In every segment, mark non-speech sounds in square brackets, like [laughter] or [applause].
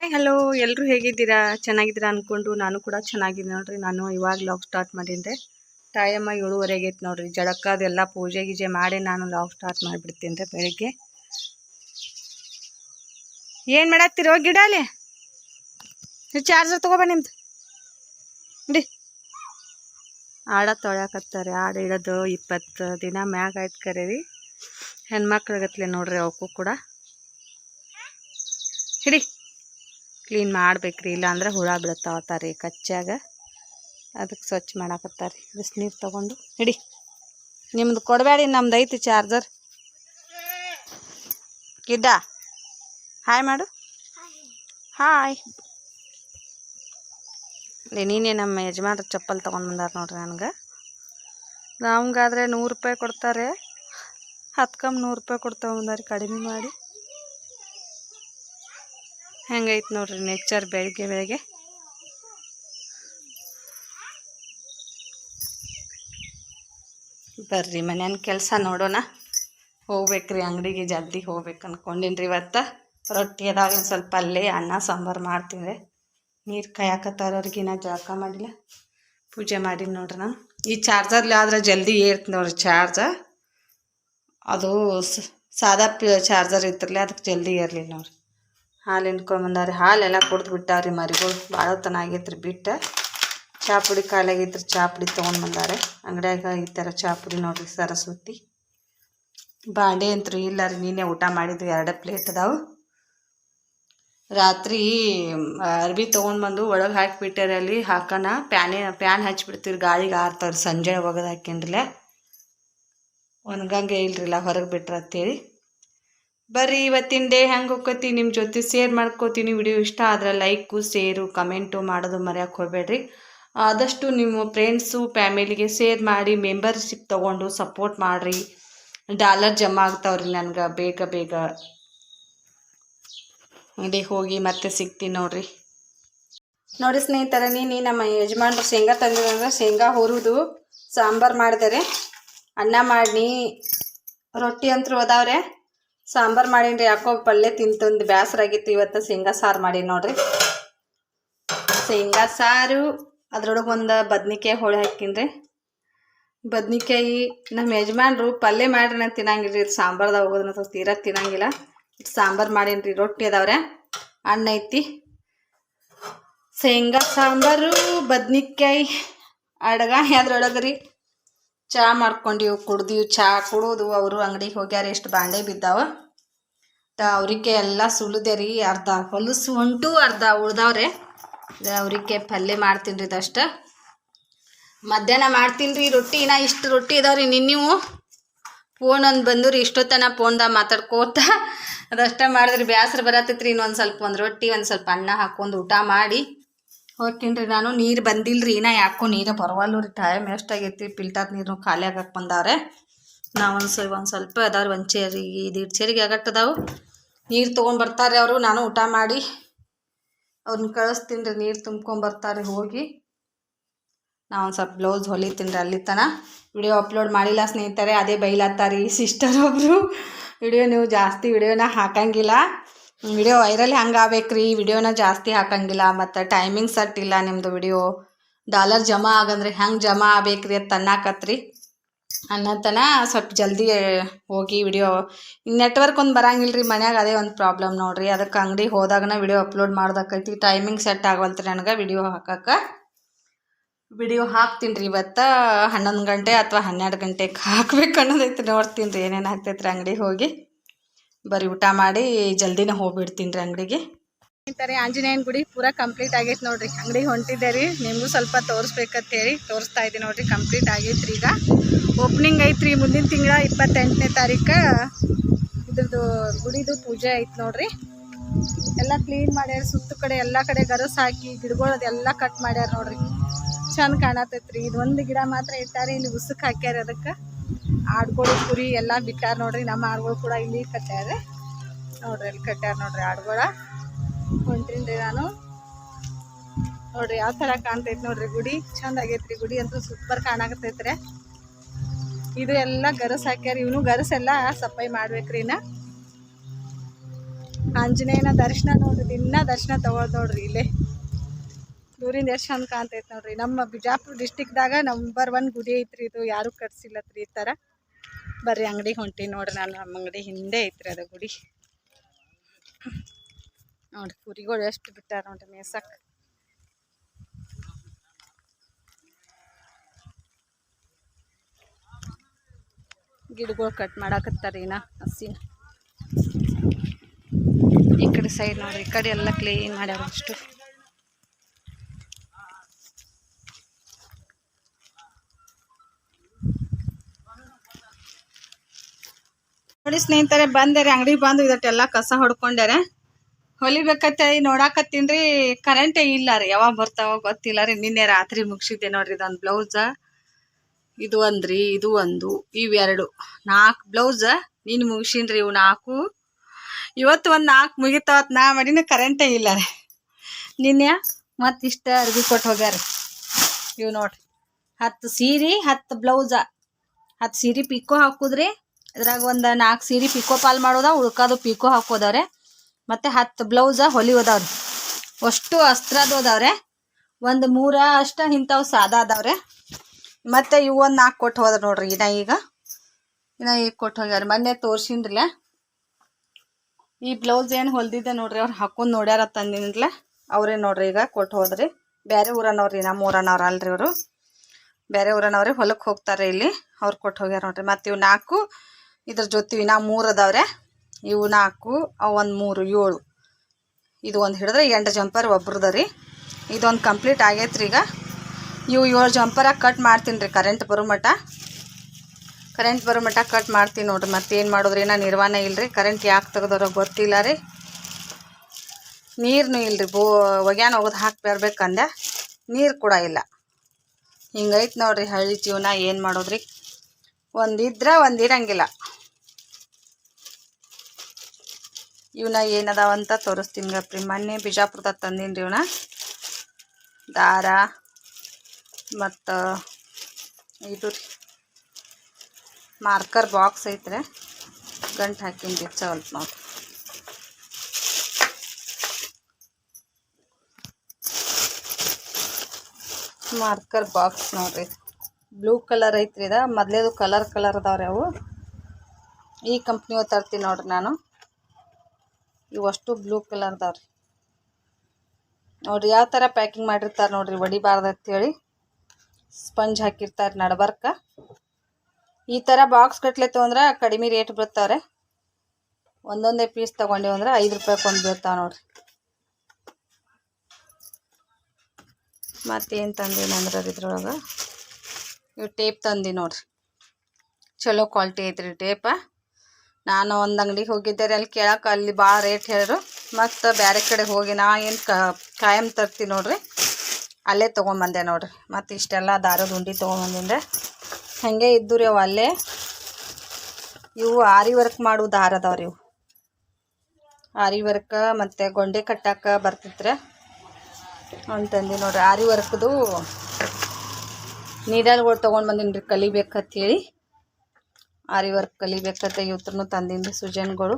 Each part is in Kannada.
ಹಲೋ ಎಲ್ಲರೂ ಹೇಗಿದ್ದೀರಾ? ಚೆನ್ನಾಗಿದ್ದೀರಾ ಅಂದ್ಕೊಂಡು ನಾನು ಕೂಡ ಚೆನ್ನಾಗಿದ್ದೀನಿ ನೋಡ್ರಿ. ನಾನು ಇವಾಗ ಲಾಗ್ ಸ್ಟಾರ್ಟ್ ಮಾಡಿದ್ದೆ. ತಾಯಮ್ಮ ಏಳುವರೆಗೆ ಐತೆ ನೋಡ್ರಿ. ಜಳಕ ಅದೆಲ್ಲ ಪೂಜೆ ಗೀಜೆ ಮಾಡಿ ನಾನು ಲಾಗ್ ಸ್ಟಾರ್ಟ್ ಮಾಡಿಬಿಡ್ತೀನಿ ಬೆಳಿಗ್ಗೆ. ಏನು ಮಾಡತ್ತೀರೋ? ಗಿಡ ಅಲ್ಲಿ. ಚಾರ್ಜರ್ ತೊಗೋಬ ನಿಮ್ದು. ಡಿ ಆಡ ತೊಳ್ಯಾಕತ್ತಾರೆ. ಆಡ ಇಡೋದು ಇಪ್ಪತ್ತು ದಿನ ಮ್ಯಾಗ ಆಯ್ತು ಕರೆ ರೀ ಹೆಣ್ಮಕ್ಳಿಗತ್ಲೆ ನೋಡ್ರಿ ಅವಕ್ಕೂ ಕೂಡ. ಹಿಡಿ ಕ್ಲೀನ್ ಮಾಡ್ಬೇಕ್ರಿ, ಇಲ್ಲಾಂದ್ರೆ ಹುಳ ಬೀಳ್ತಾವತ್ತಾರ ಕಚ್ಚಾಗ. ಅದಕ್ಕೆ ಸ್ವಚ್ಛ ಮಾಡಾಕತ್ತಾರ ಬಿಸಿನೀರು ತೊಗೊಂಡು, ಹಿಡಿ. ನಿಮ್ದು ಕೊಡಬೇಡಿ, ನಮ್ದು ಐತಿ ಚಾರ್ಜರ್. ಗಿಡ್ಡ, ಹಾಯ್ ಮಾಡು. ಹಾಯ್. ನೀನೇ ನಮ್ಮ ಯಜಮಾನ್ರ ಚಪ್ಪಲ್ ತೊಗೊಂಡು ಬಂದಾರ ನೋಡ್ರಿ ನನಗೆ. ನಮ್ಗಾದ್ರೆ ನೂರು ರೂಪಾಯಿ ಕೊಡ್ತಾರೆ. ಹತ್ಕಂಬ ನೂರು ರೂಪಾಯಿ ಕೊಡ್ತಾವ ಬಂದಾರಿ ಕಡಿಮೆ ಮಾಡಿ. ಹೆಂಗೈತೆ ನೋಡ್ರಿ ನೇಚರ್ ಬೆಳಗ್ಗೆ ಬೆಳಗ್ಗೆ ಬರ್ರಿ ಮನೇನ ಕೆಲಸ ನೋಡೋಣ. ಹೋಗ್ಬೇಕ್ರಿ ಅಂಗಡಿಗೆ ಜಲ್ದಿ ಹೋಗ್ಬೇಕು ಅನ್ಕೊಂಡಿನ್ರಿ ಇವತ್ತು. ರೊಟ್ಟಿ ಅದಾಗ ಒಂದು ಸ್ವಲ್ಪ ಅಲ್ಲೇ ಅನ್ನ, ಸಾಂಬಾರು ಮಾಡ್ತೀವಿ ನೀರು ಕಾಯಕತ್ತಾರ ಅವ್ರಿಗೆ ನಾ ಜಳಕ ಮಾಡಿಲ್ಲ. ಪೂಜೆ ಮಾಡೀನಿ ನೋಡ್ರಿ ನಾನು. ಈ ಚಾರ್ಜರ್ಲಿ ಆದ್ರೆ ಜಲ್ದಿ ಏರ್ತು ನೋಡ್ರಿ ಚಾರ್ಜ ಅದು ಸಾದಾ ಚಾರ್ಜರ್ ಇತ್ತರಲ್ಲ ಅದಕ್ಕೆ ಜಲ್ದಿ ಏರ್ಲಿಲ್ಲ ನೋಡ್ರಿ. ಹಾಲು ಹಿಂಡ್ಕೊಂಬಂದಾರೆ ಹಾಲೆಲ್ಲ ಕುಡ್ದು ಬಿಟ್ಟಾವ್ರಿ ಮರಿಗಳು. ಭಾಳ ಹೊತ್ತನ ರೀ ಬಿಟ್ಟು ಚಾಪುಡಿ ಚಾ ಪುಡಿ ತೊಗೊಂಡು ಬಂದಾರೆ. ಅಂಗಡಿಯಾಗ ಈ ಥರ ಚಾಪುಡಿ ನೋಡ್ರಿ ಸರಸ್ವತಿ. ಬಾಂಡೆ ಅಂತೂ ಇಲ್ಲ ರೀ. ನೀನೇ ಊಟ ಮಾಡಿದ್ವಿ ಎರಡು ಪ್ಲೇಟ್ ಅದಾವೆ. ರಾತ್ರಿ ಅರ್ಬಿ ತೊಗೊಂಡು ಬಂದು ಒಳಗೆ ಹಾಕಿಬಿಟ್ಟಾರೆ ಅಲ್ಲಿ. ಹಾಕೋಣ. ಪ್ಯಾನೆ, ಪ್ಯಾನ್ ಹಚ್ಬಿಡ್ತೀವಿ ಗಾಳಿಗೆ ಆರ್ತಾವ್ರಿ. ಸಂಜೆ ಒಗದು ಹಾಕ್ಯಂಡ್ರಲ್ಲ ಒಣಗಂಗೆ ಇಲ್ರಿಲ್ಲ. ಹೊರಗೆ ಬಿಟ್ರೆ ಅಂತೇಳಿ. ಬರ್ರಿ, ಇವತ್ತಿನ ಡೇ ಹೆಂಗೆ ಹೋಗ್ಕೋತಿ ನಿಮ್ಮ ಜೊತೆ ಶೇರ್ ಮಾಡ್ಕೋತೀನಿ. ವಿಡಿಯೋ ಇಷ್ಟ ಆದ್ರೆ ಲೈಕು ಶೇರು ಕಮೆಂಟು ಮಾಡೋದು ಮರೆಯೋಕೆ ಹೋಗಬೇಡ್ರಿ. ಆದಷ್ಟು ನಿಮ್ಮ ಫ್ರೆಂಡ್ಸು ಫ್ಯಾಮಿಲಿಗೆ ಶೇರ್ ಮಾಡಿ ಮೆಂಬರ್ಶಿಪ್ ತೊಗೊಂಡು ಸಪೋರ್ಟ್ ಮಾಡಿರಿ. ಡಾಲರ್ ಜಮಾ ಆಗ್ತಾವ್ರಿ ನನಗೆ, ಬೇಗ ಬೇಗ. ಅಂಗಡಿಗೆ ಹೋಗಿ ಮತ್ತೆ ಸಿಗ್ತೀನಿ ನೋಡ್ರಿ. ನೋಡಿ ಸ್ನೇಹಿತರೇ, ನೀನು ನಮ್ಮ ಯಜಮಾನ್ರು ಶೇಂಗಾ ತಂದಿರೋದ್ರೆ ಶೇಂಗಾ ಹುರಿದು ಸಾಂಬಾರು ಮಾಡಿದರೆ. ಅನ್ನ ಮಾಡಿ ರೊಟ್ಟಿ ಅಂತೂ ಅದಾವ್ರೆ. ಸಾಂಬಾರು ಮಾಡೀನಿ ಯಾಕೋ ಪಲ್ಯ ತಿಂತಂದು ಬೇಸರ ಆಗಿತ್ತು, ಇವತ್ತು ಶೇಂಗಾ ಸಾರು ಮಾಡೀನಿ ನೋಡ್ರಿ. ಶೇಂಗಾ ಸಾರು, ಅದ್ರೊಳಗೆ ಒಂದು ಬದ್ನಿಕಾಯಿ ಹೋಳಿ ಹಾಕಿನ್ರಿ. ಬದ್ನಿಕಾಯಿ ನಮ್ಮ ಯಜಮಾನ್ರು ಪಲ್ಯ ಮಾಡ್ರಿ ನಾನು ತಿನ್ನಂಗಿಲ್ಲ ರೀ ಸಾಂಬಾರ್ದಾಗ ಹೋಗೋದನ್ನ ತೀರಾ ತಿನ್ನಂಗಿಲ್ಲ. ಸಾಂಬಾರು ಮಾಡೀನಿ ರೀ ರೊಟ್ಟಿ ಅದಾವ್ರೆ ಅಣ್ಣೈತಿ ಐತಿ. ಶೇಂಗಾ ಸಾಂಬಾರು, ಬದ್ನಿಕಾಯಿ ಅಡಗ ಅದ್ರೊಳಗೆ ರೀ ಚಾ ಮಾಡ್ಕೊಂಡಿವು, ಕುಡ್ದೀವಿ ಚಹಾ ಕುಡೋದು. ಅವರು ಅಂಗಡಿಗೆ ಹೋಗ್ಯಾರ, ಎಷ್ಟು ಬಾಂಡೆ ಬಿದ್ದಾವ. ಅವ್ರಿಗೆ ಎಲ್ಲ ಸುಲಿದೆ ರೀ, ಅರ್ಧ ಹೊಲಸು ಹೊಂಟು ಅರ್ಧ ಉಳ್ದಾವ್ರೆ. ಅವ್ರಿಗೆ ಪಲ್ಯ ಮಾಡ್ತೀನಿ ರೀ ಇದಷ್ಟು ಮಧ್ಯಾಹ್ನ ಮಾಡ್ತೀನಿ ರೀ ರೊಟ್ಟಿ ನಾ ಇಷ್ಟು ರೊಟ್ಟಿ ಇದಾವ್ರಿ ನಿನ್ನೆವು ಫೋನ್ ಒಂದು ಬಂದು ರೀ, ಇಷ್ಟೊತ್ತನ ಫೋನ್ದಾಗ ಮಾತಾಡ್ಕೋತ ಅದಷ್ಟ ಮಾಡಿದ್ರಿ. ಬೇಸರ ಬರತ್ತೈತ್ರಿ ಇನ್ನೊಂದು ಸ್ವಲ್ಪ ಒಂದು ರೊಟ್ಟಿ, ಒಂದು ಸ್ವಲ್ಪ ಅನ್ನ ಹಾಕೊಂಡು ಊಟ ಮಾಡಿ. ಹೋಗ್ತೀನಿ ನಾನು ನೀರು ಬಂದಿಲ್ಲರಿ ನಾ ಯಾಕೋ ನೀರೇ ಬರವಲ್ಲ ರೀ ಟೈಮ್ ಎಷ್ಟಾಗೈತಿ ಪಿಲ್ಟರ್ ನೀರು ಖಾಲಿ ಆಗಕ್ಕೆ ಬಂದಾರೆ. ನಾ ಒಂದು ಸ್ವಲ್ಪ ಒಂದು ಸ್ವಲ್ಪ ಅದಾವ್ರಿ ಒಂದು ಚೇರಿಗೆ ಇದು ಚೇರಿಗೆ ಆಗಟ್ಟದಾವು ನೀರು ತೊಗೊಂಡು ಬರ್ತಾರೆ ಅವರು. ನಾನು ಊಟ ಮಾಡಿ ಅವ್ರನ್ನ ಕಳಿಸ್ತೀನಿ ರೀ ನೀರು ತುಂಬ್ಕೊಂಬರ್ತಾರೆ ಹೋಗಿ. ನಾ ಒಂದು ಸ್ವಲ್ಪ ಬ್ಲೌಸ್ ಹೊಲಿತೀನಿ ರೀ ಅಲ್ಲಿ ತನ. ವಿಡಿಯೋ ಅಪ್ಲೋಡ್ ಮಾಡಿಲ್ಲ ಸ್ನೇಹಿತರೆ. ಅದೇ ಬೈಲತ್ತಾರಿ ಸಿಸ್ಟರ್ ಒಬ್ಬರು ವಿಡಿಯೋ ನೀವು ಜಾಸ್ತಿ ವಿಡಿಯೋನ ಹಾಕಂಗಿಲ್ಲ. ವಿಡಿಯೋ ವೈರಲ್ ಹಂಗೆ ಆಗ್ಬೇಕ್ರಿ ವಿಡಿಯೋನ ಜಾಸ್ತಿ ಹಾಕಂಗಿಲ್ಲ, ಮತ್ತು ಟೈಮಿಂಗ್ ಸೆಟ್ ಇಲ್ಲ ನಿಮ್ಮದು ವಿಡಿಯೋ. ಡಾಲರ್ ಜಮಾ ಆಗಂದ್ರೆ ಹೆಂಗೆ ಜಮಾ ಆಗ್ಬೇಕ್ರಿ ಅಂತ ತನ್ನಾಕತ್ರಿ ಅನ್ನತನ ಸ್ವಲ್ಪ ಜಲ್ದಿ ಹೋಗಿ ವಿಡಿಯೋ. ನೆಟ್ವರ್ಕ್ ಒಂದು ಬರಂಗಿಲ್ಲ ರೀ ಮನ್ಯಾಗ ಅದೇ ಒಂದು ಪ್ರಾಬ್ಲಮ್ ನೋಡ್ರಿ. ಅದಕ್ಕೆ ಅಂಗಡಿ ಹೋದಾಗನ ವಿಡಿಯೋ ಅಪ್ಲೋಡ್ ಮಾಡ್ದಕ್ಕೈತಿ ಟೈಮಿಂಗ್ ಸೆಟ್ ಆಗವಲ್ತ್ರಿ ನನಗೆ ವಿಡಿಯೋ ಹಾಕಕ್ಕೆ. ವಿಡಿಯೋ ಹಾಕ್ತೀನಿ ರೀ ಇವತ್ತು. ಹನ್ನೊಂದು ಗಂಟೆ ಅಥವಾ ಹನ್ನೆರಡು ಗಂಟೆಗೆ ಹಾಕ್ಬೇಕು ಅನ್ನೋದೈತಿ ನೋಡ್ತೀನಿ ರೀ ಏನೇನು ಆಗ್ತೈತೆ ರೀ ಅಂಗಡಿಗೆ ಹೋಗಿ. ಬರೀ ಊಟ ಮಾಡಿ ಜಲ್ದಿನೇ ಹೋಗ್ಬಿಡ್ತೀನಿ ರೀ ಅಂಗಡಿಗೆ. ಅಂತಾರೆ ಆಂಜನೇಯನ ಗುಡಿ ಪೂರ ಕಂಪ್ಲೀಟ್ ಆಗೈತೆ ನೋಡ್ರಿ. ಅಂಗಡಿಗೆ ಹೊಂಟಿದ್ದೆ ರೀ. ನಿಮಗೂ ಸ್ವಲ್ಪ ತೋರಿಸ್ಬೇಕಂತ ಹೇಳಿ ತೋರಿಸ್ತಾ ಇದ್ದೀನಿ ನೋಡ್ರಿ ಕಂಪ್ಲೀಟ್ ಆಗೈತ್ರಿ ಈಗ. ಓಪನಿಂಗ್ ಐತ್ರಿ ಮುಂದಿನ ತಿಂಗಳ ಇಪ್ಪತ್ತೆಂಟನೇ ತಾರೀಕು. ಇದ್ರದ್ದು ಗುಡಿದು ಪೂಜೆ ಐತೆ ನೋಡ್ರಿ. ಎಲ್ಲ ಕ್ಲೀನ್ ಮಾಡ್ಯಾರ. ಸುತ್ತ ಕಡೆ ಎಲ್ಲ ಕಡೆ ಗರಸ್ ಹಾಕಿ ಗಿಡಗಳು ಅದೆಲ್ಲ ಕಟ್ ಮಾಡ್ಯಾರ ನೋಡ್ರಿ. ಚಂದ ಕಾಣತೈತ್ರಿ. ಇದೊಂದು ಗಿಡ ಮಾತ್ರ ಇಟ್ಟಾರಿ ಇಲ್ಲಿ ಉಸುಕ್ ಹಾಕ್ಯಾರ ಅದಕ್ಕೆ. ಆಡ್ಗಳು ಕುರಿ ಎಲ್ಲ ಬಿಟ್ಟಾರ ನೋಡ್ರಿ, ನಮ್ಮ ಆಡುಗಳು ಕೂಡ ಇಲ್ಲಿ ಕಟ್ಟ್ಯಾರ ನೋಡ್ರಿ ಇಲ್ಲಿ ಕಟ್ಟ್ಯಾರ ನೋಡ್ರಿ ಆಡುಗಳ. ಹೊಂಟಿನ್ರಿ ನಾನು. ನೋಡ್ರಿ ಯಾವ ಥರ ಕಾಣ್ತೈತಿ ನೋಡ್ರಿ ಗುಡಿ. ಚಂದ ಆಗೈತ್ರಿ ಗುಡಿ ಅಂತೂ ಸೂಪರ್ ಕಾಣಾಕತೈತ್ರಿ ಇದು ಎಲ್ಲ ಗರಸ್ ಹಾಕ್ಯಾರ, ಇವನು ಗರಸ್ ಎಲ್ಲ ಸಫಾಯಿ ಮಾಡ್ಬೇಕ್ರಿ ಇನ್ನ. ಆಂಜನೇಯನ ದರ್ಶನ ನೋಡ್ರಿ, ದಿನ ದರ್ಶನ ತಗೊಳ್ ನೋಡ್ರಿ ಇಲ್ಲೇ. ದೂರಿಂದ ಎಷ್ಟು ಚಂದ ಕಾಣ್ತೈತೆ ನೋಡ್ರಿ. ನಮ್ಮ ಬಿಜಾಪುರ ಡಿಸ್ಟಿಕ್ದಾಗ ನಂಬರ್ ಒನ್ ಗುಡಿ ಐತ್ರಿ ಇದು, ಯಾರು ಕಟ್ಸಿಲ್ಲತ್ರಿ ಈ ಥರ ಬರ್ರಿ ಅಂಗಡಿ ಹೊಂಟಿ ನೋಡ್ರಿ ನಾನು, ನಮ್ಮ ಅಂಗಡಿ ಹಿಂದೆ ಐತ್ರಿ ಅದು ಗುಡಿ. ನೋಡ್ರಿ, ಕುರಿಗಳು ಎಷ್ಟು ಬಿಟ್ಟಾರ ನೋಡ್ರಿ ಮೇಸಕ್ ಗಿಡಗಳು ಕಟ್ ಮಾಡಾಕತ್ತಾರ ಇನ್ನ ಹಸಿನ. ಈ ಕಡೆ ಸೈಡ್ ನೋಡ್ರಿ, ಈ ಕಡೆ ಎಲ್ಲ ಕ್ಲೀನ್ ಮಾಡ್ಯಾರ ಅಷ್ಟು. ನೋಡಿ ಸ್ನೇಹಿತರೆ, ಬಂದರೆ, ಅಂಗಡಿ ಬಂದು ಇದಟ್ಟೆಲ್ಲ ಕಸ ಹೊಡ್ಕೊಂಡ್ಯಾರೆ ನೋಡಾಕತ್ತೀನಿ ರೀ ಕರೆಂಟೇ ಇಲ್ಲ ರೀ, ಯಾವಾಗ ಬರ್ತಾವ ಗೊತ್ತಿಲ್ಲ ರೀ. ನಿನ್ನೆ ರಾತ್ರಿ ಮುಗಿಸಿದ್ದೆ ನೋಡ್ರಿ ಇದೊಂದು ಬ್ಲೌಸ ಇದು ಒಂದ್ರಿ ಇದು ಒಂದು ಇವೆರಡು ನಾಲ್ಕು ಬ್ಲೌಸ ನೀನು ಮುಗಿಸಿನ್ರಿ ಇವು ನಾಲ್ಕು. ಇವತ್ತು ಒಂದು ನಾಲ್ಕು ಮುಗಿತಾವತ್ ನಾ ಮಾಡಿನ ಕರೆಂಟೇ ಇಲ್ಲ ರೀ. ನಿನ್ನೆ ಮತ್ತೆ ಇಷ್ಟ ಅರ್ಬಿ ಕೊಟ್ಟು ಹೋಗ್ಯಾರ. ಇವು ನೋಡ್ರಿ, ಹತ್ತು ಸೀರೆ, ಹತ್ತು ಬ್ಲೌಸ ಹತ್ತು ಸೀರೆ ಪಿಕೋ ಹಾಕುದ್ರಿ ಇದ್ರಾಗ ಒಂದು ನಾಲ್ಕು ಸೀರೆ ಪಿಕೋ ಪಾಲ್ ಮಾಡೋದ, ಉಳ್ಕೋದು ಪಿಕೋ ಹಾಕೋದವ್ರೆ. ಮತ್ತು ಹತ್ತು ಬ್ಲೌಸ ಹೊಲಿಯೋದವ್ರಿ ಅಷ್ಟು ಅಸ್ತ್ರದ್ದು ಅದಾವ್ರೆ ಒಂದು ಮೂರ ಅಷ್ಟ ಇಂಥವು ಸಾದಾ ಅದಾವ್ರೆ. ಮತ್ತು ಇವು ಒಂದು ನಾಲ್ಕು ಕೊಟ್ಟು ಹೋದ್ರ ನೋಡ್ರಿ, ಇನ್ನ ಈಗ. ಇನ್ನ ಈಗ ಕೊಟ್ಟು ಹೋಗ್ಯಾರ ಮೊನ್ನೆ ತೋರ್ಸಿನ್ರಲ್ಲ. ಈ ಬ್ಲೌಸ್ ಏನು ಹೊಲ್ದಿದ್ದೆ ನೋಡ್ರಿ, ಅವ್ರು ಹಾಕೊಂಡು ನೋಡ್ಯಾರ ತಂದಿನ್ಲೆ ಅವರೇ ನೋಡ್ರಿ ಈಗ ಕೊಟ್ಟು ಹೋದ್ರಿ. ಬೇರೆ ಊರನವ್ರಿ ನಮ್ಮ ಊರನವ್ರು ಅಲ್ರಿ ಅವರು ಬೇರೆ ಊರನವ್ರಿ ಹೊಲಕ್ಕೆ ಹೋಗ್ತಾರೆ ಇಲ್ಲಿ. ಅವ್ರು ಕೊಟ್ಟು ಹೋಗ್ಯಾರ ನೋಡ್ರಿ. ಮತ್ತು ಇವು ನಾಲ್ಕು ಇದ್ರ ಜೊತೆ ಇನ್ನ ಮೂರು ಅದಾವ್ರೆ. ಇವು ನಾಲ್ಕು ಒಂದು ಮೂರು, ಏಳು. ಇದು ಒಂದು ಹಿಡಿದ್ರೆ ಎಂಟು ಜಂಪರ್ ಒಬ್ರದ ಇದೊಂದು ಕಂಪ್ಲೀಟ್ ಆಗೈತ್ರಿ ಈಗ. ಇವು ಏಳು ಜಂಪರ ಕಟ್ ಮಾಡ್ತೀನಿ ರೀ ಕರೆಂಟ್ ಬರೋ ಮಟ್ಟ ಕರೆಂಟ್ ಬರೋ ಮಟ್ಟ ಕಟ್ ಮಾಡ್ತೀನಿ ನೋಡ್ರಿ ಮತ್ತೇನು ಮಾಡೋದ್ರಿ ಏನೋ ನಿರ್ವಹಣೆ ಇಲ್ಲರಿ ಕರೆಂಟ್ ಯಾಕೆ ತೆಗ್ದಾರೋ ಗೊತ್ತಿಲ್ಲ ರೀ. ನೀರು ಇಲ್ರಿ, ಬೋ, ಒಗ್ಯಾನ ಹೋಗೋದು ಹಾಕಿ ಬರ್ಬೇಕಂದೆ. ನೀರು ಕೂಡ ಇಲ್ಲ. ಹಿಂಗೈತೆ ನೋಡ್ರಿ ಹಳ್ಳಿ ಜೀವನ ಏನು ಮಾಡೋದ್ರಿ. ಒಂದಿದ್ರೆ ಒಂದು ಇರಂಗಿಲ್ಲ. ಇವನ್ನ ಏನದಾವಂತ ತೋರಿಸ್ತೀನಿ ಗಪ್ರಿ. ಮೊನ್ನೆ ಬಿಜಾಪುರದಾಗ ತಂದೀನಿ ರೀ ಇವನ್ನ. ದಾರ ಮತ್ತು ಇದು ರೀ. ಮಾರ್ಕರ್ ಬಾಕ್ಸ್ ಐತ್ರಿ. ಗಂಟು ಹಾಕಿನಿ ರೀ ಸ್ವಲ್ಪ ನೋಡಿ. ಮಾರ್ಕರ್ ಬಾಕ್ಸ್ ನೋಡ್ರಿ. ಬ್ಲೂ ಕಲರ್ ಐತ್ರಿ ಇದ. ಮೊದ್ಲೇದು ಕಲರ್ ಕಲರ್ ಅದಾವ್ರಿ ಅವು. ಈ ಕಂಪ್ನಿಯವು ತರ್ತೀನಿ ನೋಡ್ರಿ ನಾನು. ಇವಷ್ಟು ಬ್ಲೂ ಕಲರ್ ಅದಾವ್ರಿ ನೋಡ್ರಿ ಯಾವ ಥರ ಪ್ಯಾಕಿಂಗ್ ಮಾಡಿರ್ತಾರೆ ನೋಡ್ರಿ ಒಡಿಬಾರ್ದು ಅಂತೇಳಿ. ಸ್ಪಂಜ್ ಹಾಕಿರ್ತಾರೆ ನಡಬರ್ಕ. ಈ ಥರ ಬಾಕ್ಸ್ ಕಟ್ಲೆ ತೊಗೊಂಡ್ರೆ ಕಡಿಮೆ ರೇಟ್ ಬೀಳ್ತಾವ್ರೆ. ಒಂದೊಂದೇ ಪೀಸ್ ತೊಗೊಂಡೇವು ಅಂದ್ರೆ ಐದು ರೂಪಾಯಿ ಒಂದು ಬೀಳ್ತಾವೆ ನೋಡ್ರಿ. ಮತ್ತೇನು ತಂದೀನಿ ಅಂದ್ರೆ ಇದ್ರೊಳಗೆ? ಇವು ಟೇಪ್ ತಂದಿ ನೋಡ್ರಿ. ಚಲೋ ಕ್ವಾಲಿಟಿ ಐತ್ರಿ ಟೇಪ ನಾನು ಒಂದು ಅಂಗಡಿಗೆ ಹೋಗಿದ್ದೆ ರೀ, ಅಲ್ಲಿ ಕೇಳಕ್ಕೆ ಅಲ್ಲಿ ಭಾಳ ರೇಟ್ ಹೇಳರು. ಮತ್ತು ಬೇರೆ ಕಡೆ ಹೋಗಿ ನಾ ಏನು ಕಾಯಂ ತರ್ತೀನಿ ನೋಡ್ರಿ, ಅಲ್ಲೇ ತೊಗೊಂಬಂದೆ ನೋಡ್ರಿ. ಮತ್ತು ಇಷ್ಟೆಲ್ಲ ದಾರದ ಉಂಡಿ ತೊಗೊಂಬಂದಿಂದೆ ಹಾಗೆ ಇದ್ದು ರೀ ಅವು ಅಲ್ಲೇ. ಇವು ಆರಿ ವರ್ಕ್ ಮಾಡು ದಾರ ಅದಾವ್ರಿ ಇವು. ಆರಿ ವರ್ಕ್ ಮತ್ತು ಗೊಂಡೆ ಕಟ್ಟಕ್ಕೆ ಬರ್ತಿತ್ರೆ ಅಂತಂದು ನೋಡ್ರಿ, ಆರಿ ವರ್ಕ್ದು ನೀಡಲ್ಗಳು ತೊಗೊಂಡು ಬಂದೀನಿ ರೀ ಕಲಿಬೇಕಂತ ಹೇಳಿ. ಆರಿ ವರ್ಕ್ ಕಲಿಬೇಕಂತ ಇವತ್ತೂ ತಂದೀನಿ ರೀ ಸುಜನ್ಗಳು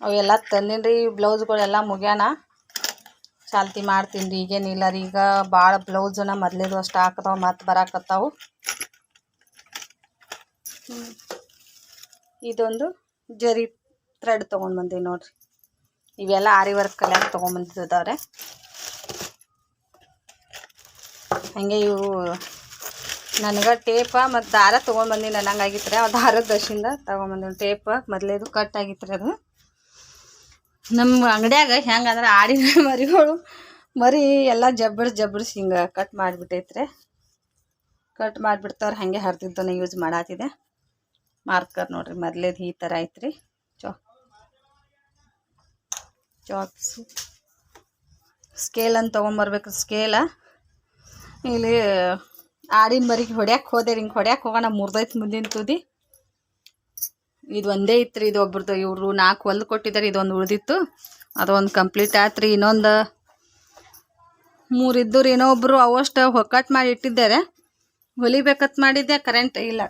ಅವೆಲ್ಲ ತಂದೀನಿ ರೀ ಬ್ಲೌಸ್ಗಳೆಲ್ಲ ಮುಗ್ಯಾನ. ಚಾಲ್ತಿ ಮಾಡ್ತೀನಿ ರೀ ಈಗೇನಿಲ್ಲ ರೀ. ಈಗ ಭಾಳ ಬ್ಲೌಸನ ಮೊದಲೇದು ಅಷ್ಟು ಹಾಕತಾವ ಮತ್ತೆ ಬರಾಕತ್ತಾವು. ಇದೊಂದು ಜರಿ ಥ್ರೆಡ್ ತೊಗೊಂಡು ಬಂದೀವಿ ನೋಡಿರಿ. ಇವೆಲ್ಲ ಆರಿ ವರ್ಕ್ ಕಲ್ಯಾಣ ತೊಗೊಂಬಂದಿದ್ದವ್ರೆ ಹಾಗೆ ಇವು ನನಗೆ ಟೇಪ ಮತ್ತು ದಾರ ತೊಗೊಂಡು ಬಂದೀನಿ ನನಗಾಗಿತ್ತು ರೀ ಆ ದಾರದ ದಶಿಂದ ತೊಗೊಂಬಂದಿ ಟೇಪ ಮೊದಲೇದು ಕಟ್ ಆಗಿತ್ತು ಅದು. ನಮ್ಮ ಅಂಗಡ್ಯಾಗ ಹೆಂಗಂದ್ರೆ ಆಡಿನ [laughs] ಮರಿಗಳು ಮರಿ ಎಲ್ಲ ಜಬ್ಬರ್ ಜಬ್ಬರ್ಸ್ ಹಿಂಗೆ ಕಟ್ ಮಾಡಿಬಿಟ್ಟೈತ್ರಿ. ಕಟ್ ಮಾಡಿಬಿಡ್ತಾವ್ರೆ ಹಾಗೆ ಹರಿದಿದ್ದನ್ನು ಯೂಸ್ ಮಾಡಾತಿದೆ ಮಾರ್ಕರ್ ನೋಡ್ರಿ ಮೊದಲೇದು ಈ ಥರ ಐತ್ರಿ. ಚಾ. ಚಾಕ್ಸು ಸ್ಕೇಲನ್ನು ತೊಗೊಂಬರ್ಬೇಕು ಸ್ಕೇಲ ಇಲ್ಲಿ, ಆಡಿನ ಮರಿಗೆ ಹೊಡ್ಯಕ್ಕೆ ಹೋದೆ ಹಿಂಗೆ ಹೊಡ್ಯಕ್ಕೆ ಹೋಗೋಣ ಮುರ್ದೈತೆ ಮುಂದಿನ ತುದಿ. ಇದು ಒಂದೇ ಇತ್ತು ರೀ ಇದು ಒಬ್ರದ್ದು ಇವರು ನಾಲ್ಕು ಹೊಲ್ದು ಕೊಟ್ಟಿದ್ದಾರೆ ಇದೊಂದು ಉಳಿದಿತ್ತು. ಅದೊಂದು ಕಂಪ್ಲೀಟ್ ಆಯ್ತು ರೀ ಇನ್ನೊಂದು ಮೂರು ಇದ್ದು ರೀ ಒಬ್ಬರು ಅವಷ್ಟು ಕಟ್ ಮಾಡಿ ಇಟ್ಟಿದ್ದಾರೆ. ಹೊಲಿಬೇಕತ್ ಮಾಡಿದ್ದೆ ಕರೆಂಟ್ ಇಲ್ಲ.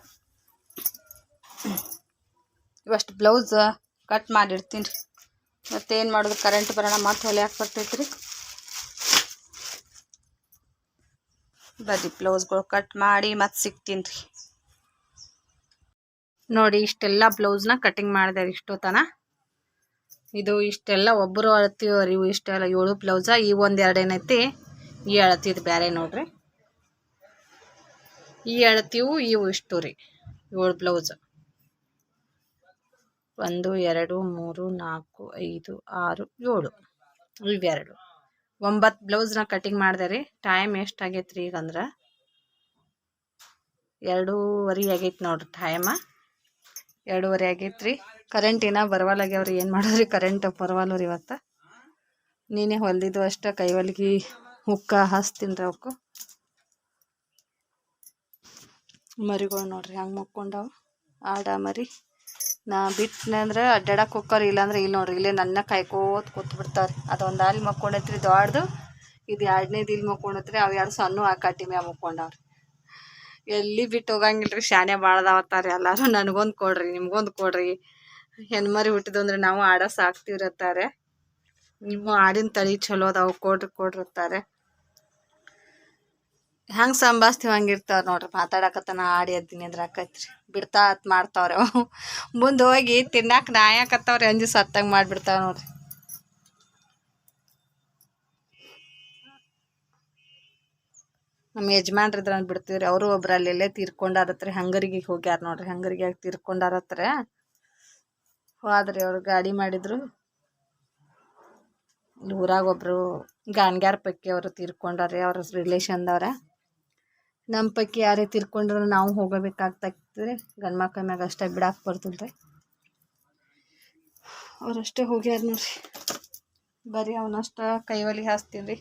ಇವಷ್ಟು ಬ್ಲೌಸ್ ಕಟ್ ಮಾಡಿರ್ತೀನಿ ರೀ ಮತ್ತೇನು ಮಾಡೋದು, ಕರೆಂಟ್ ಬರೋಣ, ಮತ್ತೆ ಹೊಲಿಯಾಕೆ ಬರ್ತೈತೆ ರೀ ಬರ್ರಿ ಬ್ಲೌಸ್ಗಳು ಕಟ್ ಮಾಡಿ ಮತ್ತೆ ಸಿಗ್ತೀನಿ ರೀ. ನೋಡಿ ಇಷ್ಟೆಲ್ಲ ಬ್ಲೌಸ್ನ ಕಟಿಂಗ್ ಮಾಡಿದೆ ರೀ ಇಷ್ಟೊತ್ತನ. ಇದು ಇಷ್ಟೆಲ್ಲ ಒಬ್ಬರು ಅಳ್ತೀವ್ರಿ ಇವು ಇಷ್ಟೆಲ್ಲ ಏಳು ಬ್ಲೌಸ, ಈ ಒಂದು ಎರಡು ಏನೈತಿ, ಈ ಅಳತಿದ್ ಬೇರೆ ನೋಡ್ರಿ. ಈ ಅಳತಿವು ಇವು ಇಷ್ಟು ರೀ, ಏಳು ಬ್ಲೌಸ್. ಒಂದು, ಎರಡು, ಮೂರು, ನಾಲ್ಕು, ಐದು, ಆರು, ಏಳು, ಇವೆರಡು. ಒಂಬತ್ತು ಬ್ಲೌಸ್ನ ಕಟಿಂಗ್ ಮಾಡಿದೆ ರೀ. ಟೈಮ್ ಎಷ್ಟು ಆಗೈತೆ ರೀ ಈಗ ಅಂದ್ರೆ? ಎರಡೂವರೆ ಆಗೈತೆ ನೋಡ್ರಿ ಟೈಮ ಎರಡೂವರೆ ಆಗೈತೆ ರೀ ಕರೆಂಟ್ ಏನೋ ಬರವಾಲಾಗ್ಯಾವ್ರಿ ಏನು ಮಾಡೋದ್ರಿ? ಕರೆಂಟ್ ಬರವಾಲ್ವ್ರಿ ರೀ ಇವತ್ತು? ನೀನೇ ಹೊಲ್ದಿದ್ದು ಅಷ್ಟೇ, ಕೈ ಹೊಲಿಗೆ ಹುಕ್ಕ ಹಚ್ತೀನಿ ರೀ ಅವಕ್ಕೂ ಮರಿಗಳು ನೋಡ್ರಿ, ಹಂಗೆ ಮಕ್ಕೊಂಡವು. ಆಡ ಮರಿ. ನಾ ಬಿಟ್ಟನಂದ್ರೆ ಅಡ್ಡಾಡಕ್ಕೆ ಇಲ್ಲ ಇಲ್ಲಾಂದ್ರೆ ಇಲ್ಲಿ ನೋಡ್ರಿ, ಇಲ್ಲೇ ನನ್ನ ಕಾಯ್ಕೋತ ಕೂತ್ ಬಿಡ್ತಾವ್ರಿ. ಅದೊಂದು ಅಲ್ಲಿ ಮಕ್ಕೊಂಡೈತ್ರಿ ದೊಡ್ಡದು, ಇದು ಎರಡನೇದು ಇಲ್ಲಿ ಮಕ್ಕೊಂಡೈತ್ರಿ, ಅವು ಎರಡು ಸಣ್ಣ ಆ ಕಟ್ಟಿ ಮ್ಯಾಗ ಮಕ್ಕೊಂಡವ್ರಿ. ಎಲ್ಲಿ ಬಿಟ್ಟು ಹೋಗಂಗಿಲ್ರಿ, ಶಾನೆ ಭಾಳದಾವತ್ತಾರೆ ಎಲ್ಲರೂ. ನನಗೊಂದು ಕೊಡ್ರಿ, ನಿಮ್ಗೊಂದು ಕೊಡ್ರಿ. ಹೆಣ್ಮರಿ ಹುಟ್ಟಿದಂದ್ರೆ ನಾವು ಆಡೋ ಸಾಕ್ತಿರತ್ತಾರೆ ನಿಮ್ಮ ಆಡಿನ ತಳಿ ಚಲೋ ಅದಾವು, ಕೊಡ್ರಿ ಕೊಡ್ರಿ ಅಂತಾರೆ. ಹೆಂಗೆ ಸಂಭಾಸ್ತೀವಿ ಹಂಗೆ ಇರ್ತಾವ ನೋಡ್ರಿ. ಮಾತಾಡಕತ್ತನ ಆಡಿ ಅದ್ದೀನಿ ಅಂದ್ರೆ ಆಕೈತ್ರಿ ಬಿಡ್ತಾ ಅತ್ ಮಾಡ್ತಾವ್ರಿ ಅವು. ಮುಂದೆ ಹೋಗಿ ತಿನ್ನಾಕ ನಾಯಕತ್ತವ್ರಿ ಅಂಜಿ ಸತ್ತಂಗೆ ಮಾಡಿಬಿಡ್ತಾವ ನೋಡ್ರಿ. ನಮ್ಮ ಯಜಮಾನ್ರ ಇದ್ರ ಬಿಡ್ತೀವ್ರಿ. ಅವರು ಒಬ್ರು ಅಲ್ಲೆಲ್ಲೇ ತೀರ್ಕೊಂಡಾರತ್ರಿ. ಹಂಗರಿಗೆ ಹೋಗ್ಯಾರ ನೋಡ್ರಿ. ಹಂಗರಿಗೆ ತೀರ್ಕೊಂಡಾರತ್ರ. ಹೋದ್ರಿ ಅವ್ರು ಗಾಡಿ ಮಾಡಿದ್ರು. ಇಲ್ಲಿ ಊರಾಗ ಒಬ್ರು ಗಾನ್ಗ್ಯಾರ ಪೈಕಿ ಅವರು ತೀರ್ಕೊಂಡಾರಿ ಅವ್ರ ರಿಲೇಷನ್ದವ್ರ ನಮ್ಮ ಪೈಕಿ ಯಾರೇ ತಿರ್ಕೊಂಡ್ರೂ ನಾವು ಹೋಗಬೇಕಾಗ್ತಾಯಿದ್ರೆ ಗಂಡು ಮಕ್ಕಳ ಮ್ಯಾಗ ಅಷ್ಟೇ ಬಿಡಾಕ್ ಬರ್ತದೆ ರೀ ಅವ್ರಷ್ಟೇ ಹೋಗ್ಯಾರ ನೋಡ್ರಿ. ಬರೀ ಅವನಷ್ಟ ಕೈವಲಿ ಹಾಸ್ತೀನಿ ರೀ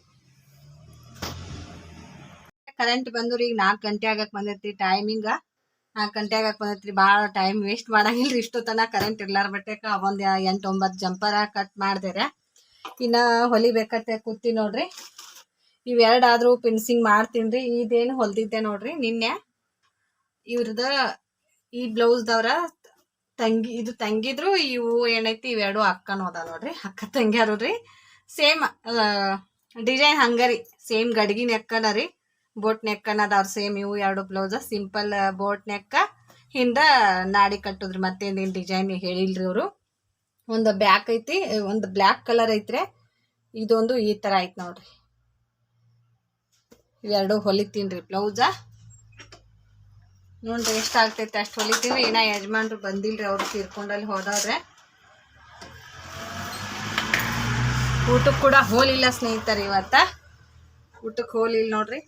ಕರೆಂಟ್ ಬಂದು ಈಗ ನಾಲ್ಕು ಗಂಟೆ ಆಗಕ್ಕೆ ಬಂದೈತಿ ಟೈಮಿಂಗ ನಾಲ್ಕು ಗಂಟೆ ಆಗಕ್ಕೆ ಬಂದೈತಿ ಭಾಳ ಟೈಮ್ ವೇಸ್ಟ್ ಮಾಡಂಗಿಲ್ಲ ರೀ ಇಷ್ಟು ತನಕ ಕರೆಂಟ್ ಇರ್ಲಾರ ಬಟ್ಟೆಕ ಒಂದು ಎಂಟು ಒಂಬತ್ತು ಜಂಪರ ಕಟ್ ಮಾಡಿದೆ ಇನ್ನು ಹೊಲಿಬೇಕತ್ತೆ ಕೂತಿ ನೋಡ್ರಿ. ಇವೆರಡಾದರೂ ಪಿನ್ಸಿಂಗ್ ಮಾಡ್ತೀನಿ ರೀ ಇದೇನು ಹೊಲ್ದಿದ್ದೆ ನೋಡ್ರಿ. ನಿನ್ನೆ ಇವ್ರದ ಈ ಬ್ಲೌಸ್ದವ್ರ ತಂಗಿ, ಇದು ತಂಗಿದ್ರು, ಇವು ಏನೈತಿ ಇವೆರಡು ಅಕ್ಕನೂ ಅದ ನೋಡ್ರಿ. ಅಕ್ಕ ತಂಗ್ಯಾರು ರೀ. ಸೇಮ್ ಡಿಸೈನ್ ಹಂಗರಿ ಸೇಮ್ ಗಡ್ಗಿ ನೆಕ್ಕನ ರೀ. ಬೋಟ್ ನೆಕ್ಕನ ಅದಾವ್ರ ಸೇಮ್ ಇವು ಎರಡು ಬ್ಲೌಸ. Simple boat neck. ಹಿಂದ ನಾಡಿ ಕಟ್ಟುದ್ರಿ. ಮತ್ತೇನೇನು ಡಿಸೈನ್ ಹೇಳಿಲ್ರಿ ಅವರು. ಒಂದು ಬ್ಯಾಕ್ ಐತಿ, ಒಂದು ಬ್ಲ್ಯಾಕ್ ಕಲರ್ ಐತ್ರಿ. ಇದೊಂದು ಈ ಥರ ಐತೆ ನೋಡ್ರಿ. ಇವೆರಡು ಹೊಲಿತೀನಿ ರೀ ಬ್ಲೌಸ ನೋಡ್ರಿ ಎಷ್ಟು ಆಗ್ತೈತೆ ಅಷ್ಟು ಹೊಲಿತೀವಿ. ಇನ್ನ ಯಜಮಾನ್ರು ಬಂದಿಲ್ರಿ ಅವ್ರು ತೀರ್ಕೊಂಡಲ್ಲಿ ಹೋದವ್ರೆ ಊಟಕ್ಕೆ ಕೂಡ ಹೋಲಿಲ್ಲ ಸ್ನೇಹಿತರೆ ಇವತ್ತ. ಊಟಕ್ಕೆ ಹೋಲಿಲ್ಲ ನೋಡ್ರಿ.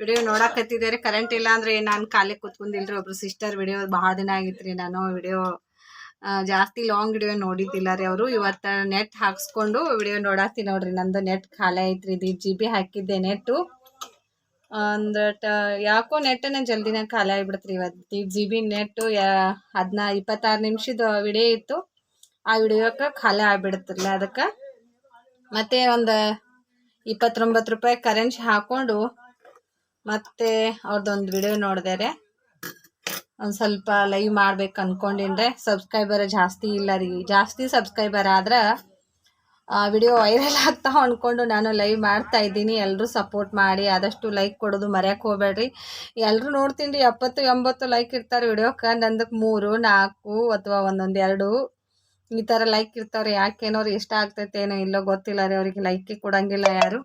ವಿಡಿಯೋ ನೋಡಕತ್ತಿದ್ದೀರಿ. ಕರೆಂಟ್ ಇಲ್ಲ ಅಂದ್ರೆ ನಾನು ಖಾಲಿ ಕೂತ್ಕೊಂಡಿಲ್ರಿ ಒಬ್ರು ಸಿಸ್ಟರ್ ವಿಡಿಯೋ. ಬಹಳ ದಿನ ಆಗಿತ್ರಿ ನಾನು ವಿಡಿಯೋ ಜಾಸ್ತಿ ಲಾಂಗ್ ವಿಡಿಯೋ ನೋಡಿದ್ದಿಲ್ಲ ರೀ ಅವರು. ಇವತ್ತು ನೆಟ್ ಹಾಕ್ಸ್ಕೊಂಡು ವಿಡಿಯೋ ನೋಡಾತಿ ನೋಡ್ರಿ. ನಂದು ನೆಟ್ ಖಾಲಿ ಐತ್ರಿ. ಇದು ಜಿ ಬಿ ಹಾಕಿದ್ದೆ ನೆಟ್ಟು ಅಂದ್ರೆ ಯಾಕೋ ನೆಟ್ಟನ ಜಲ್ದಿನ ಖಾಲಿ ಆಗಿಬಿಡ್ತ್ರಿ ಇವತ್ತು. ಜಿ ಬಿ ನೆಟ್ಟು ಯಾ ಹದಿನಾ ಇಪ್ಪತ್ತಾರು ನಿಮಿಷದ ವಿಡಿಯೋ ಇತ್ತು. ಆ ವಿಡಿಯೋಕ್ಕೆ ಖಾಲಿ ಆಗ್ಬಿಡ್ತಿರ್ಲ ಅದಕ್ಕೆ. ಮತ್ತೆ ಒಂದು ಇಪ್ಪತ್ತೊಂಬತ್ತು ರೂಪಾಯಿ ಕರೆನ್ಸಿ ಹಾಕ್ಕೊಂಡು ಮತ್ತೆ ಅವ್ರದ್ದೊಂದು ವಿಡಿಯೋ ನೋಡಿದೆ ಒಂದು ಸ್ವಲ್ಪ ಲೈವ್ ಮಾಡ್ಬೇಕು ಅನ್ಕೊಂಡಿನ್ರೆ. ಸಬ್ಸ್ಕ್ರೈಬರ್ ಜಾಸ್ತಿ ಇಲ್ಲ ರೀ. ಜಾಸ್ತಿ ಸಬ್ಸ್ಕ್ರೈಬರ್ ಆದ್ರೆ ವಿಡಿಯೋ ವೈರಲ್ ಆಗ್ತಾವ ಅಂದ್ಕೊಂಡು ನಾನು ಲೈವ್ ಮಾಡ್ತಾ ಇದ್ದೀನಿ. ಎಲ್ಲರೂ ಸಪೋರ್ಟ್ ಮಾಡಿ, ಆದಷ್ಟು ಲೈಕ್ ಕೊಡೋದು ಮರೆಯೋಕೆ ಹೋಗ್ಬೇಡ್ರಿ. ಎಲ್ಲರೂ ನೋಡ್ತೀನಿ ರೀ, ಎಪ್ಪತ್ತು, ಎಂಬತ್ತು ಲೈಕ್ ಇರ್ತಾರೆ ವಿಡಿಯೋಕ್ಕೆ ನಂದಕ್ಕೆ ಮೂರು, ನಾಲ್ಕು ಅಥವಾ ಒಂದೊಂದು ಎರಡು. ಈ ಥರ ಲೈಕ್ ಇರ್ತಾವ್ರಿ ಯಾಕೇನೋ ಇಷ್ಟ ಆಗ್ತೈತೆ ಏನೋ ಇಲ್ಲೋ ಗೊತ್ತಿಲ್ಲ ರೀ, ಅವ್ರಿಗೆ ಲೈಕೇ ಕೊಡಂಗಿಲ್ಲ ಯಾರು.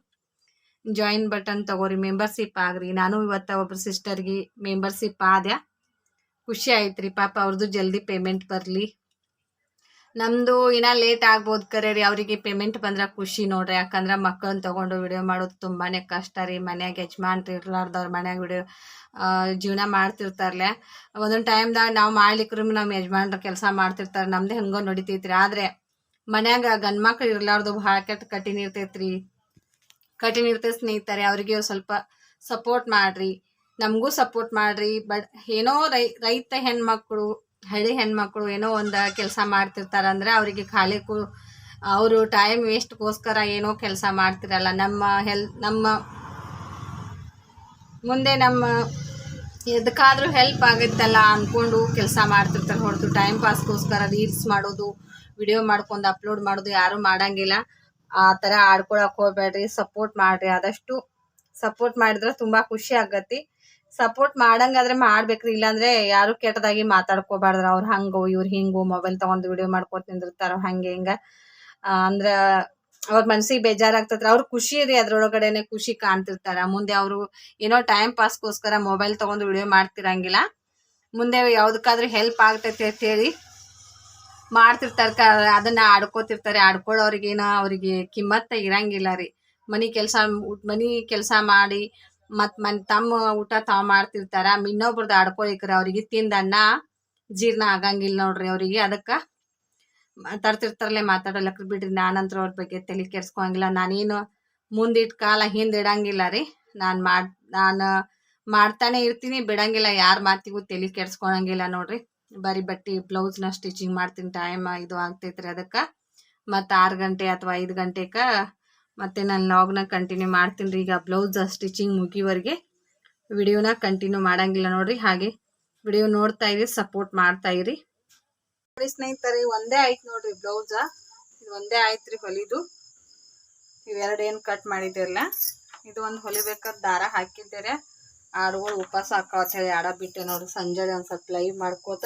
ಜಾಯಿನ್ ಬಟನ್ ತಗೋರಿ ಮೆಂಬರ್ಶಿಪ್ ಆಗ್ರಿ. ನಾನು ಇವತ್ತು ಒಬ್ರು ಸಿಸ್ಟರ್ಗೆ ಮೆಂಬರ್ಶಿಪ್ ಆದ್ಯಾ? ಖುಷಿ ಆಯ್ತು ರೀ ಪಾಪ ಅವ್ರದ್ದು ಜಲ್ದಿ ಪೇಮೆಂಟ್ ಬರಲಿ. ನಮ್ಮದು ಇನ್ನೂ ಲೇಟ್ ಆಗ್ಬೋದು ಕರೆ ರೀ ಅವರಿಗೆ ಪೇಮೆಂಟ್ ಬಂದ್ರೆ ಖುಷಿ ನೋಡ್ರಿ, ಯಾಕಂದ್ರೆ ಮಕ್ಕಳನ್ನ ತೊಗೊಂಡು ವಿಡಿಯೋ ಮಾಡೋದು ತುಂಬಾ ಕಷ್ಟ ರೀ, ಮನ್ಯಾಗ ಯಜಮಾನ್ರು ಇರ್ಲಾರ್ದವ್ರು ಮನ್ಯಾಗ ವಿಡಿಯೋ ಜೀವನ ಮಾಡ್ತಿರ್ತಾರಲ್ಲ ಒಂದೊಂದು ಟೈಮ್ದಾಗ ನಾವು ಮಾಡ್ಲಿಕ್ರು ನಮ್ಮ ಯಜಮಾನ್ರು ಕೆಲಸ ಮಾಡ್ತಿರ್ತಾರೆ, ನಮ್ದು ಹೆಂಗೋ ನಡಿತೈತ್ರಿ. ಆದರೆ ಮನ್ಯಾಗ ಗಂಡು ಮಕ್ಳು ಇರ್ಲಾರ್ದು ಭಾಳ ಕೆಟ್ಟ ಕಠಿಣ ಇರ್ತೈತ್ರಿ. ಕಠಿಣ ಇರ್ತೈತೆ ಸ್ನೇಹಿತರೆ, ಅವರಿಗೆ ಸ್ವಲ್ಪ ಸಪೋರ್ಟ್ ಮಾಡಿರಿ. ನಮಗೂ ಸಪೋರ್ಟ್ ಮಾಡ್ರಿ. ಬಟ್ ಏನೋ ರೈ, ರೈತ ಹೆಣ್ಮಕ್ಳು, ಹಳ್ಳಿ ಹೆಣ್ಮಕ್ಳು ಏನೋ ಒಂದು ಕೆಲಸ ಮಾಡ್ತಿರ್ತಾರಂದ್ರೆ ಅವರಿಗೆ ಖಾಲಿ ಕು, ಅವರು ಟೈಮ್ ವೇಸ್ಟ್ಗೋಸ್ಕರ ಏನೋ ಕೆಲಸ ಮಾಡ್ತಿರಲ್ಲ. ನಮ್ಮ ಹೆಲ್ ನಮ್ಮ ಮುಂದೆ ನಮ್ಮ ಎದಕ್ಕಾದ್ರೂ ಹೆಲ್ಪ್ ಆಗುತ್ತಲ್ಲ ಅಂದ್ಕೊಂಡು ಕೆಲಸ ಮಾಡ್ತಿರ್ತಾರೆ ಹೊರತು. ಟೈಮ್ ಪಾಸ್ಗೋಸ್ಕರ ರೀಲ್ಸ್ ಮಾಡೋದು ವಿಡಿಯೋ ಮಾಡ್ಕೊಂಡು ಅಪ್ಲೋಡ್ ಮಾಡೋದು ಯಾರೂ ಮಾಡಂಗಿಲ್ಲ. ಆ ಥರ ಆಡ್ಕೊಳಕ್ಕೆ ಹೋಗ್ಬೇಡ್ರಿ. ಸಪೋರ್ಟ್ ಮಾಡ್ರಿ. ಆದಷ್ಟು ಸಪೋರ್ಟ್ ಮಾಡಿದ್ರೆ ತುಂಬ ಖುಷಿ ಆಗತ್ತಿ. ಸಪೋರ್ಟ್ ಮಾಡಂಗಾದ್ರೆ ಮಾಡ್ಬೇಕ್ರಿ, ಇಲ್ಲಾಂದ್ರೆ ಯಾರು ಕೆಟ್ಟದಾಗಿ ಮಾತಾಡ್ಕೋಬಾರ್ದ್ರ. ಅವ್ರು ಹಂಗೋ, ಇವ್ರು ಹಿಂಗೋ, ಮೊಬೈಲ್ ತಗೊಂಡು ವಿಡಿಯೋ ಮಾಡ್ಕೊತ ನಿಂದಿರ್ತಾರ, ಹಂಗೆ ಹಿಂಗ. ಅಂದ್ರ ಅವ್ರ ಮನ್ಸಿಗೆ ಬೇಜಾರಾಗ್ತತ್ರ. ಅವ್ರ ಖುಷಿ ರೀ, ಅದ್ರೊಳಗಡೆನೆ ಖುಷಿ ಕಾಣ್ತಿರ್ತಾರ. ಮುಂದೆ ಅವರು ಏನೋ ಟೈಮ್ ಪಾಸ್ಗೋಸ್ಕರ ಮೊಬೈಲ್ ತಗೊಂಡು ವಿಡಿಯೋ ಮಾಡ್ತಿರಂಗಿಲ್ಲ. ಮುಂದೆ ಯಾವ್ದಕ್ಕಾದ್ರೂ ಹೆಲ್ಪ್ ಆಗ್ತೈತಿ ಅಂತ ಹೇಳಿ ಮಾಡ್ತಿರ್ತಾರ ಅದನ್ನ ಆಡ್ಕೋತಿರ್ತಾರೆ. ಆಡ್ಕೊಳ್ಳೋರಿಗೇನ ಅವರಿಗೆ ಕಿಮ್ಮತ್ತ ಇರಂಗಿಲ್ಲ ರೀ. ಮನಿ ಕೆಲಸ ಮನಿ ಕೆಲಸ ಮಾಡಿ ಮತ್ ಮನ್ ತಮ್ಮ ಊಟ ತಾವ್ ಮಾಡ್ತಿರ್ತಾರ ಇನ್ನೊಬ್ರದ್ದು ಆಡ್ಕೊಳಿಕ್ರ ಅವ್ರಿಗೆ ತಿಂದ ಅನ್ನ ಜೀರ್ಣ ಆಗಂಗಿಲ್ಲ ನೋಡ್ರಿ ಅವ್ರಿಗೆ. ಅದಕ್ಕ ಮಾತಾಡ್ತಿರ್ತಾರಲ್ಲೇ, ಮಾತಾಡಲಕ್ರಿ ಬಿಡ್ರಿ. ನಾನಂತ್ರ ಅವ್ರ ಬಗ್ಗೆ ತಲೆ ಕೆಡ್ಸ್ಕೊಂಗಿಲ್ಲ ನಾನೇನು ಮುಂದಿಟ್ ಕಾಲ ಹಿಂದ್ ಇಡಂಗಿಲ್ಲ ರೀ. ನಾನ್ ಮಾಡ್, ನಾನು ಮಾಡ್ತಾನೆ ಇರ್ತೀನಿ, ಬಿಡಂಗಿಲ್ಲ. ಯಾರ ಮಾತಿಗೂ ತಲೆ ಕೆಡ್ಸ್ಕೊಳಂಗಿಲ್ಲ ನೋಡ್ರಿ. ಬರೀ ಬಟ್ಟೆ, ಬ್ಲೌಸ್ನ ಸ್ಟಿಚಿಂಗ್ ಮಾಡ್ತೀನಿ ಟೈಮ್ ಇದು ಆಗ್ತೈತ್ರಿ ಅದಕ್ಕೆ. ಮತ್ತು ಆರು ಗಂಟೆ ಅಥವಾ ಐದು ಗಂಟೆಕ ಮತ್ತೆ ನಾನು ಲಾಗ್ನ ಕಂಟಿನ್ಯೂ ಮಾಡ್ತೀನಿ ರೀ. ಈಗ ಬ್ಲೌಸ್ ಸ್ಟಿಚಿಂಗ್ ಮುಗಿವರೆಗೆ ವಿಡಿಯೋನ ಕಂಟಿನ್ಯೂ ಮಾಡೋಂಗಿಲ್ಲ ನೋಡಿರಿ. ಹಾಗೆ ವಿಡಿಯೋ ನೋಡ್ತಾ ಇರಿ ಸಪೋರ್ಟ್ ಮಾಡ್ತಾ ಇರಿ. ನೋಡಿ ಸ್ನೇಹಿತರೆ, ಒಂದೇ ಆಯ್ತು ನೋಡ್ರಿ ಬ್ಲೌಸ ಇದು ಒಂದೇ ಆಯ್ತು ರೀ ಹೊಲಿದು. ಇವೆರಡು ಏನು ಕಟ್ ಮಾಡಿದಿರಲ್ಲ, ಇದು ಒಂದು ಹೊಲಿಬೇಕಾದ ದಾರ ಹಾಕಿದ್ದೀರ. ಆಡುಗಳು ಉಪವಾಸ ಹಾಕಾವತ್ ಹೇಳಿ ಆಡ ಬಿಟ್ಟೆ ನೋಡ್ರಿ. ಸಂಜೆ ಒಂದು ಸ್ವಲ್ಪ ಲೈವ್ ಮಾಡ್ಕೋತ.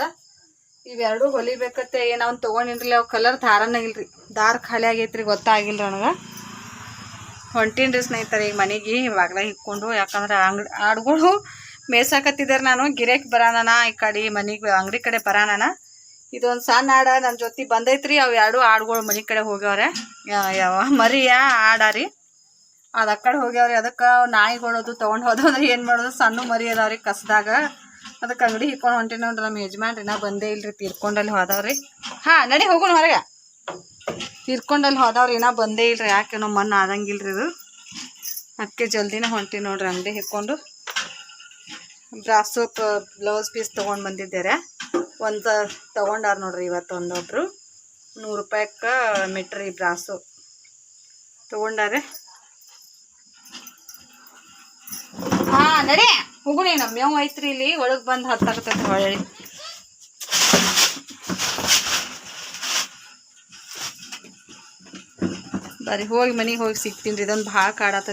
ಇವೆರಡು ಹೊಲಿಬೇಕತ್ತೆ ಏನೋ ಅವ್ನು ತೊಗೊಂಡಿನ್ರಿ ಅವು ಕಲರ್ ದಾರನ ಇಲ್ರಿ. ದಾರ ಖಾಲಿ ಆಗೈತ್ರಿ, ಗೊತ್ತಾಗಿಲ್ಲ ನನಗೆ. ಹೊಂಟೀನ್ರಿ ಸ್ನೇಹಿತರೆ ಈಗ ಮನೆಗೆ ಬಾಗ್ಲ ಇಕ್ಕೊಂಡು ಯಾಕಂದ್ರೆ ಅಂಗಡಿ ಆಡುಗಳು ಮೇಸಾಕತ್ತಿದ್ದಾರೆ ನಾನು. ಗಿರೇಕ್ ಬರಾನ ಈ ಕಡೆ ಮನೆಗೆ, ಅಂಗಡಿ ಕಡೆ ಬರಾನ ಇದೊಂದು ಸಣ್ಣ ಆಡ ನನ್ನ ಜೊತೆ ಬಂದೈತ್ರಿ. ಅವು ಎರಡು ಆಡುಗಳು ಮನೆ ಕಡೆ ಹೋಗ್ಯಾವ್ರೆ. ಯಾವ ಮರಿಯ ಆಡಾರಿ ಅದು ಆ ಕಡೆ ಹೋಗ್ಯಾವ್ರಿ. ಅದಕ್ಕೆ ನಾಯಿಗಳದು ತೊಗೊಂಡು ಹೋದ ಅಂದ್ರೆ ಏನು ಮಾಡೋದು? ಸಣ್ಣ ಮರಿ ಅದಾವ್ರಿ ಕಸದಾಗ. ಅದಕ್ಕೆ ಅಂಗಡಿ ಹಿಕ್ಕೊಂಡು ಹೊಂಟಿನ ನಮ್ಮ ಯಜಮಾನ್ರಿ ನಾ ಬಂದೇ ಇಲ್ರಿ, ತೀರ್ಕೊಂಡಲ್ಲಿ ಹೋದವ್ರಿ. ಹಾಂ, ನಡಿ ಹೋಗೋಣ ಹೊರಗೆ. ತೀರ್ಕೊಂಡಲ್ಲಿ ಹೋದವ್ರು ಏನೋ ಬಂದೇ ಇಲ್ರಿ ಯಾಕೇನೋ ಮಣ್ಣು ಆದಂಗಿಲ್ರಿ ಇದು. ಅದಕ್ಕೆ ಜಲ್ದಿನೇ ಹೊಂಟಿ ನೋಡ್ರಿ ಅಂಗಡಿ ಹಿಕ್ಕೊಂಡು. ಬ್ರಾಸೋಪ್ ಬ್ಲೌಸ್ ಪೀಸ್ ತೊಗೊಂಡು ಬಂದಿದ್ದಾರೆ. ಒಂದು ತೊಗೊಂಡಾರ ನೋಡ್ರಿ ಇವತ್ತು ಒಂದೊಬ್ರು. ನೂರು ರೂಪಾಯಕ್ಕೆ ಮೀಟ್ರಿ ಬ್ರಾಸು. ತೊಗೊಂಡಾರೆ. ಹಾ, ನಡಿ. ಹೋಗುಣ ನಮ್ಮ ಮೇವು ಐತ್ರಿ ಇಲ್ಲಿ. ಒಳಗೆ ಬಂದು ಹತ್ತಾಗತ್ತೆ ಹೊಳ್ಳಿ. ಬರೀ ಹೋಗಿ ಮನೆಗೆ ಹೋಗಿ ಸಿಗ್ತೀನಿ ಇದೊಂದು ಭಾಳ ಕಾಡತ್ತ.